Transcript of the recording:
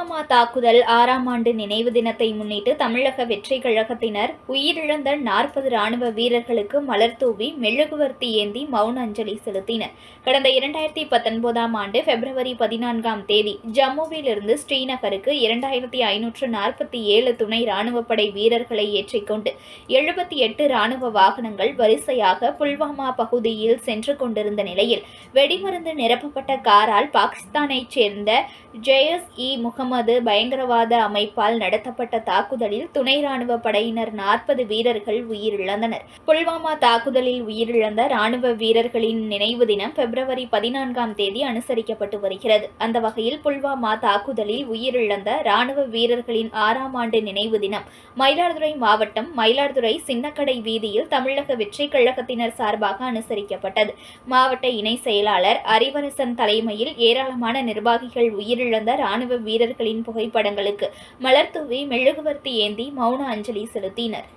தாக்குதல் ஆறாம் ஆண்டு நினைவு தினத்தை முன்னிட்டு தமிழக வெற்றி கழகத்தினர் உயிரிழந்த நாற்பது ராணுவ வீரர்களுக்கு மலர் தூவி மெழுகுவர்த்தி ஏந்தி மௌன அஞ்சலி செலுத்தினர். கடந்த இரண்டாயிரத்தி பத்தொன்பதாம் ஆண்டு பிப்ரவரி பதினான்காம் தேதி ஜம்முவிலிருந்து ஸ்ரீநகருக்கு இரண்டாயிரத்தி ஐநூற்று நாற்பத்தி ஏழு துணை ராணுவப்படை வீரர்களை ஏற்றிக்கொண்டு எழுபத்தி எட்டு ராணுவ வாகனங்கள் வரிசையாக புல்வாமா பகுதியில் சென்று கொண்டிருந்த நிலையில் வெடிமருந்து நிரப்பப்பட்ட காரால் பாகிஸ்தானைச் சேர்ந்த ஜெயஸ் இ முகமது பயங்கரவாத அமைப்பால் நடத்தப்பட்ட தாக்குதலில் துணை ராணுவ படையினர் நாற்பது வீரர்கள் உயிரிழந்தனர். புல்வாமா தாக்குதலில் உயிரிழந்த ராணுவ வீரர்களின் நினைவு தினம் பிப்ரவரி பதினான்காம் தேதி அனுசரிக்கப்பட்டு வருகிறது. அந்த வகையில் புல்வாமா தாக்குதலில் உயிரிழந்த ராணுவ வீரர்களின் ஆறாம் ஆண்டு நினைவு தினம் மயிலாடுதுறை மாவட்டம் மயிலாடுதுறை சின்னக்கடை வீதியில் தமிழக வெற்றி கழகத்தினர் சார்பாக அனுசரிக்கப்பட்டது. மாவட்ட இணை செயலாளர் அறிவரசன் தலைமையில் ஏராளமான நிர்வாகிகள் உயிரிழந்த ராணுவ வீரர்களின் புகைப்படங்களுக்கு மலர்தூவி மெழுகுவர்த்தி ஏந்தி மௌன அஞ்சலி செலுத்தினர்.